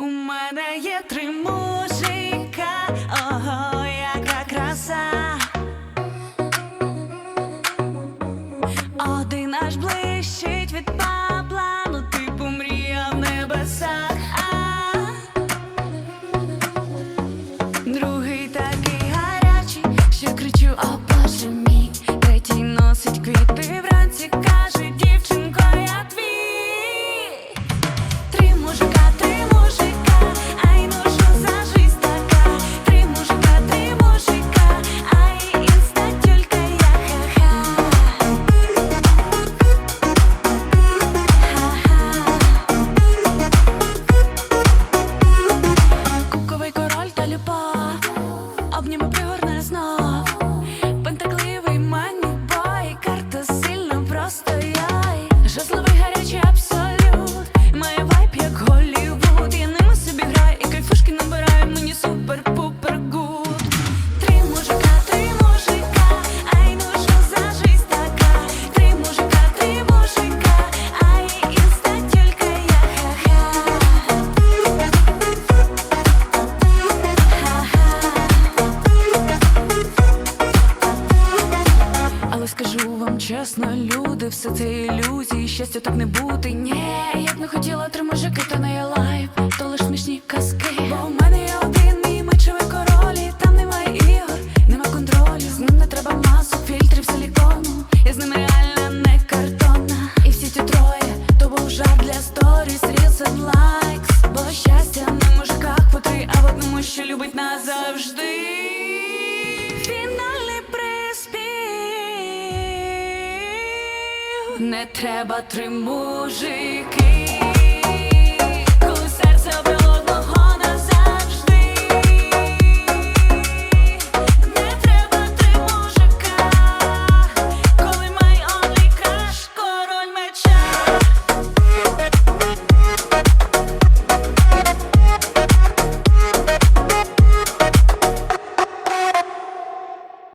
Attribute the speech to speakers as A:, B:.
A: У мене є три мужика, ого, яка краса. Один аж блищить від пар. Обніми дійсно люди, все це ілюзії, щастя так не бути. Ні, я б не хотіла три мужики, та не не треба три мужики.